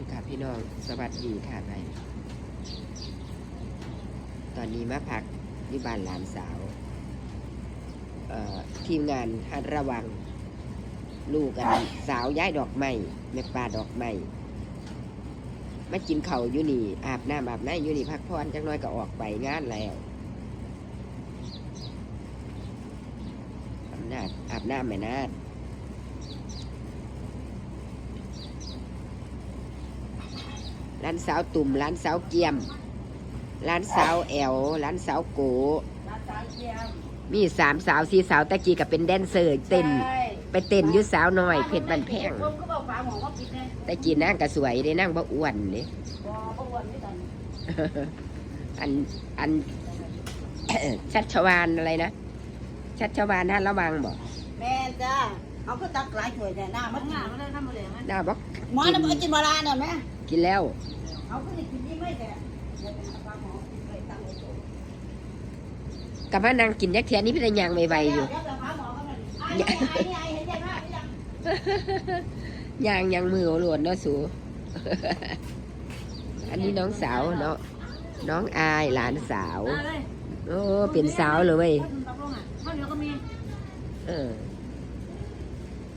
นี่ค่ะพี่น้อง สวัสดีค่ะไปตอนนี้มาพักที่บ้านหลานสาวทีมงานหัดระวัง ลูกกันสาวย้ายดอกไม้แม่ปลาดอกไม้มากินเขาอยู่นี่ อาบน้ำอาบน้ำอยู่นี่พักผ่อนจังน้อยก็ออกไปงานแล้วอาบน้ำอาบน้ำแม่นาด ร้านสาวตุ่มร้านสาวเกียมร้านสาวแอวร้านสาวโกมีสามสาวสี่สาวตะกี้กับเป็นแดนเซอร์เต้น ไปเต้นยุสาวน้อยเพชรบันแพงตะกี้นั่งก็สวยได้นั่งบ่อ้วนเลยอันอันอันชัชวานอะไรนะ ชัดชวานท่านระวังบอกแม่จ้า เอาก็ตักหลายถ้วยแต่หน้ามันหน้ามันได้ทำอะไรมั้ยดาบอกหมอน่ะมันกินมาลาเนี่ยแม่กินแล้วเอาก็ได้กินนี่ไม่แต่เดี๋ยวเป็นฝาหมอไปตั้งไว้โต๊ะกับมานั่งกินยักเทียนี้พี่นยังไวๆอยู่เดี๋วฝาหมอก็มาดิไอ้นี่ไอ้นี่ไอ้เห็นใจมากหรือยังยางยังมือหลวนเนาะสู อันนี้น้องสาวเนาะน้องอายหลานสาวมาเลยโอ้ เป็นสาวเลยเว้ยตกลงอะข้าวเหนียวก็มีเออ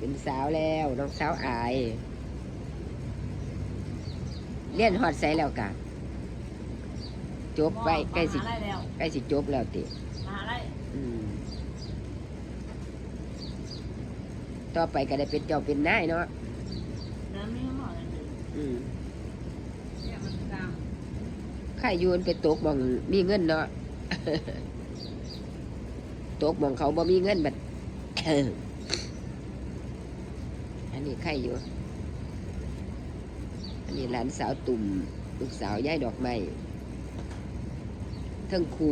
เป็นสาวแล้วน้องสาวอายเลี้ยนฮอดใสแล้วกะจบไปใกล้สิมหาลัยแล้วใกล้สิจบแล้วติมหาลัยอืมต่อไปก็ได้เป็นเจ้าเป็นนายเนาะน้ำไม่หมอเลยอืมเนี่ยมันกลางข้ายูนไปตกหมองมีเงินเนาะ ตกหมองเขาบ่มีเงินบัดอั นนี้ไข่อยู่ อันนี้หลานสาวตุ่ม ลูกสาวย่ายดอกไม้เทั้งครู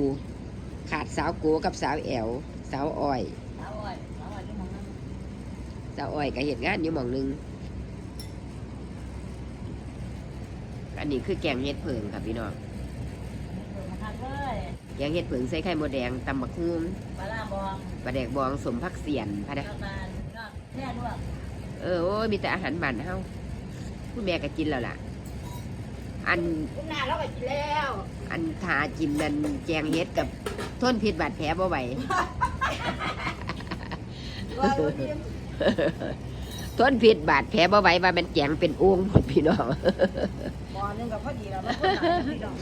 ขาดสาวโกกับสาวแอวสาวอ้อยสาวอ้อยสาวอ้อยที่มองนั้นสาวอ้อยก็เหตุงานอยู่หมองหนึงอันนี้คือแกงเห็ดเผิงครับพี่น้องเปิดมาทานเลยแกงเห็ดเผิงใส่ไข่มดแดงตำบักฮุ้งปลาร้าบองปลาแดกบองสมพักเสียนพะนะแล้วก็ยอดแค่ด้วย เออโอ้ยมีแต่อาหารบ้านเฮาคุณแม่ก็กินแล้วล่ะ อันคุณนาเราไปกินแล้ว อันทากินนั่นแจงเฮ็ดกับทนพิษบาดแผลบ่ไหวว่าดูดิทนพิษบาดแผลบ่ไหวว่ามันแจงเป็นอ้วงหมดพี่น้องบอนึงกับพอดีแล้วมันคนหนาพี่น้อง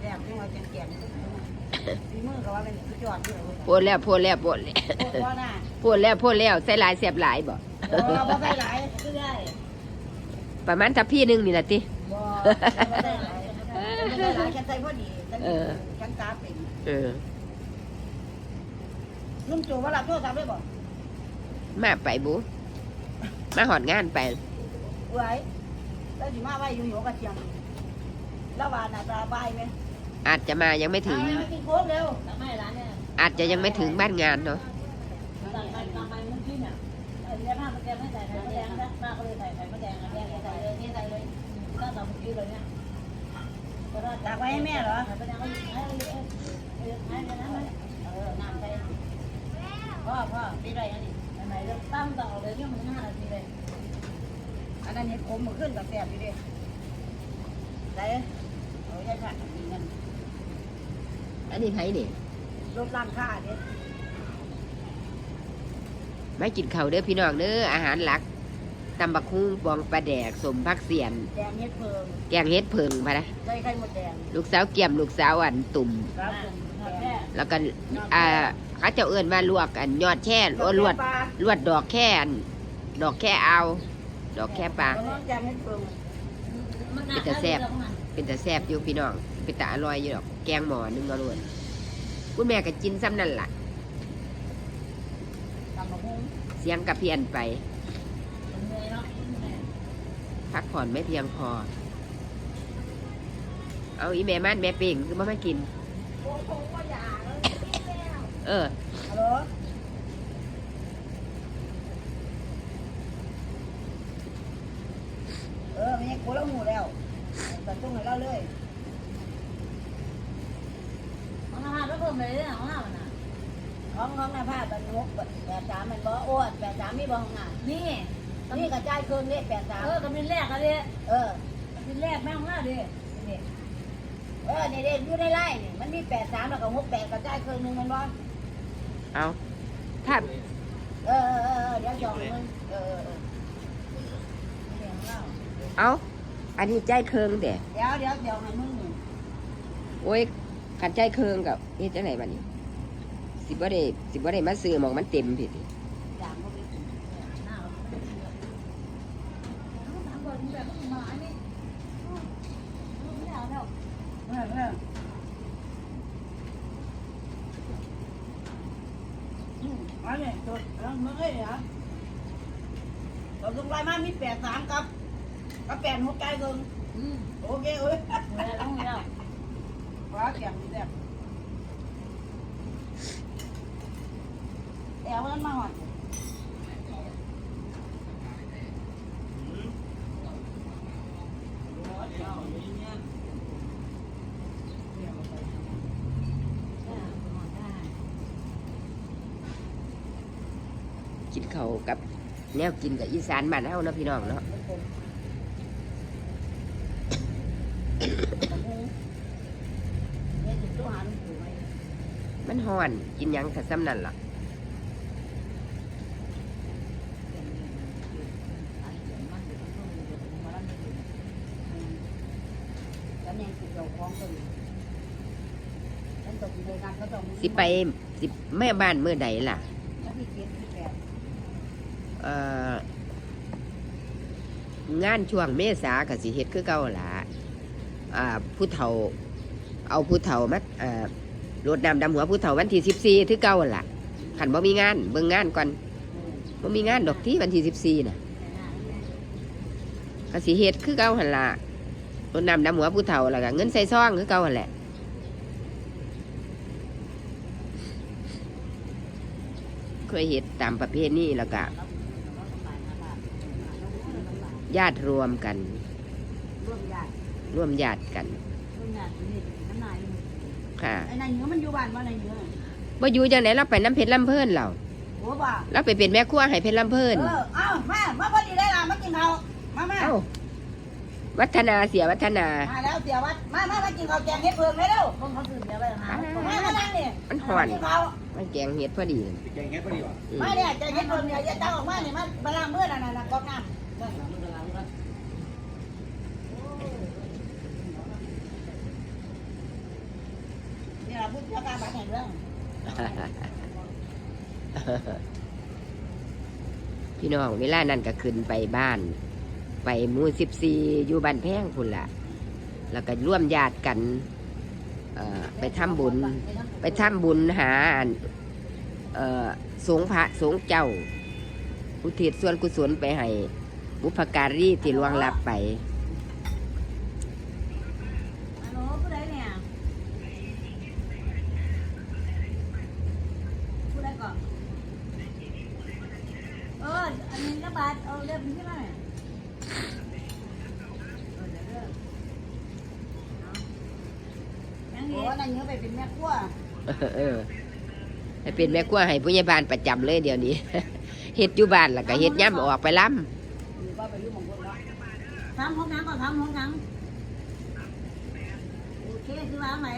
แซ่บจังว่าแกงๆฝีมือก็ว่าเป็นสุดยอดเลยเว้ยพูดแล้วพูดแล้วพูดแล้วโอ้บ่น่ะพูดแล้วพูดแล้วใส่หลายเสียบหลายบ่ บ่บ่ได้หลายคือได้ประมาณทัพพี่หนึงนี่ล่ะติ บ่บ่ได้หลายบ่ได้หลายกันใส่พอดีจังกันตาเป็นเออ ลุงจู่ว่ารับโทรศัพท์ได้บ่มาไปบุมาหอดงานไปเว้ยแล้วสิมาไว้อยู่ๆก็เที่ยงแล้วว่าน่ะสบายไหมอาจจะมายังไม่ถึงไปกินโค้กเร็ว ไม่ร้านเนี่ยอาจจะยังไม่ถึงบ้านงานเนาะ ไม่ใส่ไข่มดแดงนะป้าก็เลยใส่ไข่มดแดงนะแดงใส่เลยนี่ใส่เลยก็ส่เมื่อกี้เลยเนี่ยตากไว้ให้แม่เหรอไข่มดแดงก็ให้ให้ให้ให้น้ำมันเออน้ำใส่พ่อพ่อปีไรอันนี้ไหนเริ่มตั้งต่อเลยเนี่ยมันห้านาทีเลยอันนั้นเนี่ยผมมันขึ้นกับแสบอยู่ดิใส่เอาใช่ค่ะมีเงินอันนี้ไผนี่รถร้านค้าเนี่ย มากินข้าวเด้อพี่น้องเด้ออาหารหลักตำบักฮุ้งบองปลาแดกสมพักเสียน แดงเฮ็ดเพิงแกงเฮ็ดเพิงพะนะใส่ไข่มดแดงลูกสาวเกี่ยมลูกสาวอันตุ่ม ครับผมแค่แล้วก็อ่าเขาเจะเอื้นว่าลวกอันยอดแช่โอ้ลวดลวดดอกแค่อันดอกแค่เอา ดอกแค่ปลาแกงเฮ็ดเพิงเป็นแต่แซ่บ เป็นแต่แซ่บอยู่พี่น้องเป็นแต่อร่อยอยู่ดอกแกงหมอนึงอร่อยคุณแม่ก็กินซ้ำนั่นล่ะ ตำมะฮุ้ง เสียงกับเพียนไปเหนื่อยเนาะพักผ่อนไม่เพียงพอ เอาอีแม่ม่านแม่เป่งคือมามากินโอ้โหก็อยากเลยเออฮัลโหลเออมีกูแล้วหูแล้วแต่ต้องให้เราเลยของห้าแล้วเพิ่มเลยเนี่ยของห้ามันน่ะ ของของหน้าผ้าเป็นงกแบบสามมันบ่อ้วนแบบสามมีบ่ของหน้านี่นี่กระจายเครื่องนี่แปดสามเออกระบินแรกอะดิเออ กระบินแรกแม่งมากดินี่เออนี่เด็กอยู่ในไร่นี่มันมีแปดสามแล้วก็หกแปดกระจายเครื่องหนึงมันบ่เอาถ้าเออเออเออเดี๋ยวจองมึงเออเออเออเดี๋ยวเอาเอาอันนี้ใจเคืองเด้เดี๋ยวเดี๋ยวเดี๋ยวให้มึงนี่โอ้ยขันใจเคืองกับเฮ็ดจังไหนบัดนี้ สิบ่ได้สิบ่ได้มาซื้อหมองมันเต็มพี่ติจางก็ไปกินหน้าเราถามก่อนมึงแบบมึงมาอันนี้ไม่เอาเออเอออืมเอันนี้ตัวแล้วมึงเอ้ยเหรอตัวลงไล่มามีแปดสามกับกับแปดหัวใจเกินโอเคเอ้ยเวลาต้องแล้ว quá kèm đi đẹp éo hơn mà hỏi กินเขาวกับ แนวกินกับอีสานบ้านเฮาเนาะพี่น้องเนาะมันฮ้อน กินหยังถ้าซ้ำนั่นล่ะ สิไปสิแม่บ้านเมื่อใดล่ะ เอ่องานช่วงเมษากับสิเฮ็ดคือเก่าล่ะอ่าผู้เฒ่า เอาผู้เฒ่ามาเอ่อรดน้ำดำหัวผู้เฒ่าวันที่สิบสี่คือเก่าล่ะขันบ่มีงานเบิ่งงานก่อนบ่มีงานดอกที่วันที่สิบสี่น่ะก็สิเฮ็ดคือเก่าหันล่ะรดน้ำดำหัวผู้เฒ่าแล้วก็เงินใส่ซองคือเก่าหันแหละ เคยเฮ็ดตามประเพณีแล้วก็ญาติรวมกัน ร่วมญาติกันค่ะไอ้นายเหนือมันอยู่บ้านว่านายเหนือบ่อยู่จังไหนเราไปน้ำเพชรลำเพิ่นเราโอ้บ่าเราไปเป็นแม่ครัวให้เพชรลำเพิ่นเออเอ้ามามาพอดีได้ละมากินข้าวมามาเอ้า วัฒนาเสียวัฒนา มาแล้วเสียวัดมามามากินข้าวแกงเฮ็ดเพิ่งเลยเร็วคนเขาตื่นเดี๋ยวไปหามามานั่งนี่มันห่อน กินข้าวมันแกงเห็ดพอดีเลยแกงเงี้ยพอดีว่ะอืมมาเนี่ยแกงเฮ็ดเพิ่งเนี่ยอย่าตั้งออกมานี่มาบาลางเมื่อนั่นน่ะก๊อกน้ำนี่ล่ะพูดเจ้าการบ้านแห่งเรื่องพี่น้องเวลานั้นก็ขึ้นไปบ้าน ไปมูสิบสี่อยู่บ้านแพงพุ่นละแล้วก็ร่วมญาติกันไปทำบุญ ไปทำบุญหาสงพระสงเจ้า อุทิศส่วนกุศลไปให้บุพการีที่ลวงลับไปฮัลโหลผู้ใดเนี่ยผู้ใดก่อนเอออันนี้ก็บาทเอาเรียบที่ไหนเออเดี๋ยวเด้อเอายัง โอ้ งี้ นายเหนือไปเป็นแม่ ครัวเออให้เป็นแม่ครัวให้ผู้ใหญ่บ้านประจำเลยเดี๋ยวนี้ เฮ็ดอยู่บ้านแล้วก็เฮ็ดย่ำออกไปล่อยู่บ้านไปอยู่หมองคนเนาะทำห้องน้ำก่อนทำห้องน้ำโอเคคือร้านไหน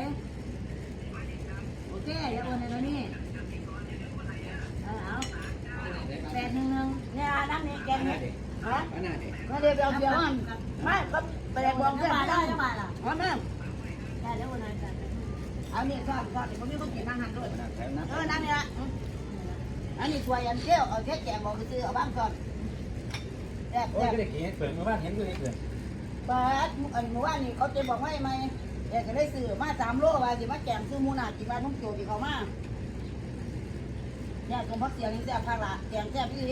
โอเคเดี๋ยวโอนในตัวนี้เออเอาแปดหนึ่งหนึ่งเนี่ยร้านนี้แกงนี้ฮะอันนั้นเนี่ยมาเดี๋ยวเดี๋ยวเดี๋ยวมันไม่ก็ไปแดกบองจะเพื่อนมาไม่ได้ได้จะมาล่ะ เอาแม่ ได้เดี๋ยวโอนในกัน เอานี่ก็ก็ผมมีคนกินอาหารด้วยเออนั่นนี่ละอันนี้ถ้วยอันเจียวเอาแค่แกงบอกซื้อเอาบ้างก่อนแซ่บโอ้ยแซ่บก็ได้เห็นเปิดมาบ้านเห็นก็ได้เปิดเปิดอันเมื่อวานนี้เขาจะบอกให้ไหมเด็กก็ได้ซื้อมาสามโลว่าสิมาแกงซื้อมูนากินว่านุ่งโจที่เขามาเนี่ยตรงพักเสียงนี่แซ่บข้างละแกงแซ่บพี่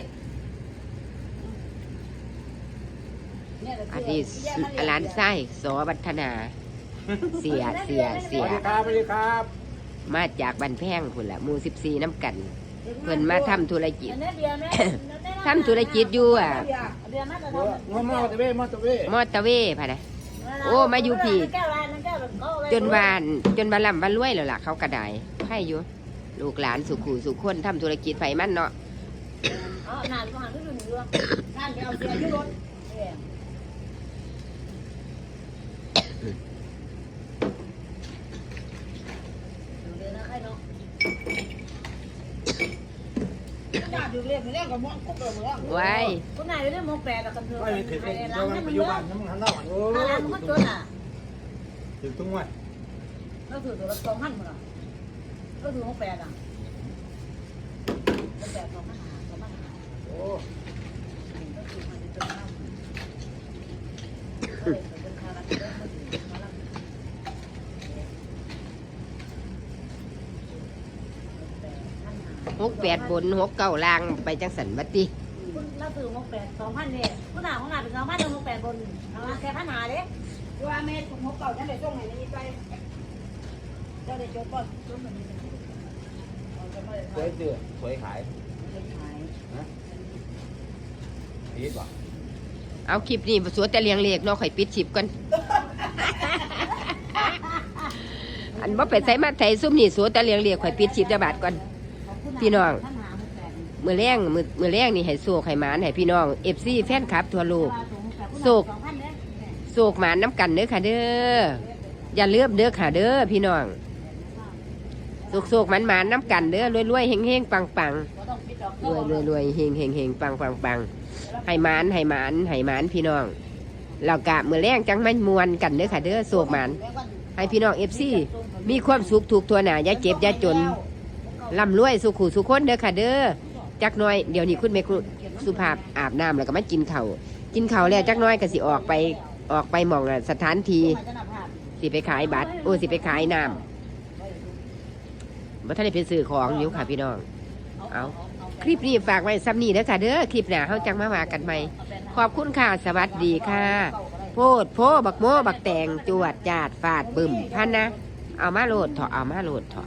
เนี่ยอันนี้ร้านไส้สอวัฒนา เสียเสียสเสียวัสดีครับสวัสดีครับมาจากบ้านแพงพุ่นละหมู่สิบสี่น้ำกัน เพิ่นมาทำธุรกิจอันนี้เบียร์ไหมทำธุรกิจอยู่อะเบียร์มาแต่เดี๋ยวงอมอตะเว้มอตะเว้มอเตอร์เวย์พะนะ โอ้มาอยู่พี่แก้วร้านนั่นแก้วแบบเขาเอาไว้จนวานจนมาลำวันรวยแล้วล่ะ เขากระไดให้อยู่ลูกหลานสุขูสุขคนทำธุรกิจไฟมันเนาะ อ๋อนานก็หันก็ดูอยู่ด้วยนั่นไปเอาเสียที่รถ เองดูเลยนะไอ้เนาะ ญาติอยู่ เรียกไปเรียกกับมองกุ๊กเลยหมดแล้วไว้คุณนายเรื่องโมแปดกับกันเถอะไม่ถือไอ้เป็นร้าเจ้านมันให้ไปมันอยู่เยบ้าอะนน้ำมันหันหน้าโอ้ถ้าร้านมันก็จนอะถือตุ้งไว้ก็ถือตัวละสองพันหมดอะก็ถือโมแปดอะโมแปดสองพันห้าสองพันห้าโอ้ ก็คือมันจะเป็นข้าวก็เลยเป็นข้าวรักเยอะก็ถือข้าวรัก หกแปดบนหกเก้าล่างไปจังสันบัดติคุณเราถือโมแปดสองพันเนี่ยคุณหนาของหนาเป็นสองพันโมแปดบนเอาแค่พันหาเด้ว่าแม่ของหัวเก่าฉันได้ส่งให้นี่ไปเจ้าได้จบก่อนจบแบบนี้เราจะไม่ได้สวยเดือดสวยขายขายดีป่ะเอาคลิปนี้สัวแต่เลียงเลขเนาะข่อยปิดชิปก่อนอันบ่ไปใส่มาไทยซุ่มนี่สัวแต่เลียงเลขข่อยปิดชิปจะบาทก่อน พี่น้องมือแรงมือมือแรงนี่ให้โศกให้หมานให้พี่น้องเอฟซีแฟนคลับทั่วโลกโศกสองพันเนี่ยโศกหมานน้ำกันเด้อค่ะเด้ออย่าเลือบเด้อค่ะเด้อพี่น้องโศกโศกหมันหมานน้ำกันเด้อรวยรวยเฮงเฮงปังปังรวยรวยรวยเฮงเฮงเฮงปังปังปังให้หมานให้หมานให้หมานพี่น้องเรากะมือแรงจังไมันมวนกันเด้อค่ะเด้อโศกหมานให้พี่น้องเอฟซีมีความสุขถูกตัวหนาอย่าเจ็บอย่าจน ร่ำรวยสุขุสุขคนเด้อค่ะเด้อจักน้อยเดี๋ยวนี้คุณแม่ครูสุภาพอาบน้ำแล้วก็มากินเข้ากินเข้าวแล้วจักน้อยก็สิออกไปออกไปหมองสถานทีสิไปขายบัตรโอ้สิไปขายน้ำบ่ทันได้ไปซื้อของอยู่ค่ะพี่น้องเอาคลิปนี้ฝากไว้ซ้ำนี้เด้อค่ะเด้อคลิปหนาเฮาจังมาว่ากันใหม่ขอบคุณค่ะสวัสดีค่ะ โพดโพบักโมบักแตงจวดจาดฟาดบึมพันนะเอามาโหลดเถอะเอามาโหลดเถอะ